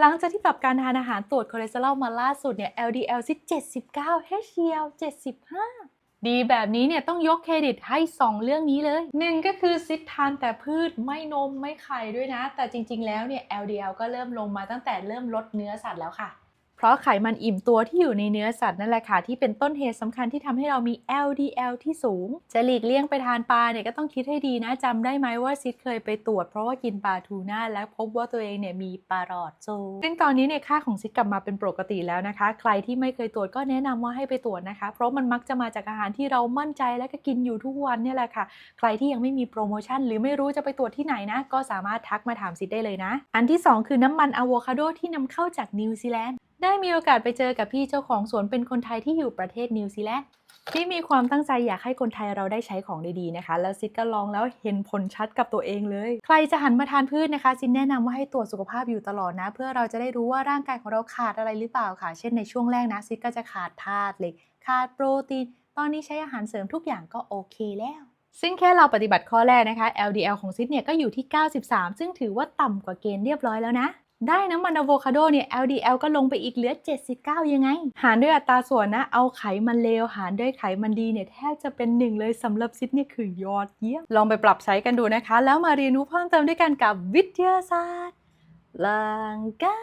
หลังจากที่ปรับการทานอาหารตรวจคอเลสเตอรอลมาล่าสุดเนี่ย LDL ซิ79 HDL 75ดีแบบนี้เนี่ยต้องยกเครดิตให้ 2 เรื่องนี้เลยหนึ่งก็คือซิดทานแต่พืชไม่นมไม่ไข่ด้วยนะ แต่จริง ๆ แล้วเนี่ย LDL ก็เริ่มลงมาตั้งแต่เริ่มลดเนื้อสัตว์แล้วค่ะ เพราะไขมันอิ่มตัวที่อยู่ในเนื้อสัตว์นั่นแหละค่ะที่เป็นต้นเหตุสำคัญที่ทำให้เรามี LDL ที่สูง จะหลีกเลี่ยงไปทานปลาเนี่ยก็ต้องคิดให้ดีนะจำได้ไหมว่าซิดเคยไปตรวจเพราะว่ากินปลาทูน่าแล้วพบว่าตัวเองเนี่ยมีปลาหลอดสูงซึ่งตอนนี้เนี่ยค่าของซิดกลับมาเป็นปกติแล้วนะคะ ใครที่ไม่เคยตรวจก็แนะนำว่าให้ไปตรวจนะคะ เพราะมันมักจะมาจากอาหารที่เรามั่นใจและก็กินอยู่ทุกวันเนี่ยแหละค่ะ ใครที่ยังไม่มีโปรโมชั่น หรือไม่รู้จะไปตรวจที่ไหนนะ ก็สามารถทักมาถามซิดได้เลยนะ อันที่สองคือน้ำมันอะโวคาโดที่นำเข้าจากนิวซีแลนด์ ได้มีโอกาสไปเจอกับพี่เจ้าของสวนเป็นคนไทยที่อยู่ประเทศนิวซีแลนด์ที่มีความตั้งใจอยากให้คนไทยเราได้ใช้ของดีๆนะคะ แล้วซิดก็ลองแล้วเห็นผลชัดกับตัวเองเลย ใครจะหันมาทานพืชนะคะซิดแนะนำว่าให้ตรวจสุขภาพอยู่ตลอดนะ เพื่อเราจะได้รู้ว่าร่างกายของเราขาดอะไรหรือเปล่าค่ะ เช่นในช่วงแรกนะซิดก็จะขาดธาตุเหล็ก ขาดโปรตีน ตอนนี้ใช้อาหารเสริมทุกอย่างก็โอเคแล้วซึ่งแค่เราปฏิบัติข้อแรกนะคะ LDL ของซิดเนี่ยก็อยู่ที่ 93 ซึ่งถือว่าต่ำกว่าเกณฑ์เรียบร้อยแล้วนะ ได้น้ำมันอะโวคาโดเนี่ย LDL ก็ลงไปอีกเหลือ 79 ยังไง หารด้วยอัตราส่วนนะ เอาไขมันเลวหารด้วยไขมันดีเนี่ย แทบจะเป็นหนึ่งเลยสำหรับซิดเนี่ยคือยอดเยี่ยม ลองไปปรับใช้กันดูนะคะ แล้วมาเรียนรู้เพิ่มเติมด้วยกันกับวิทยาศาสตร์ร่างกาย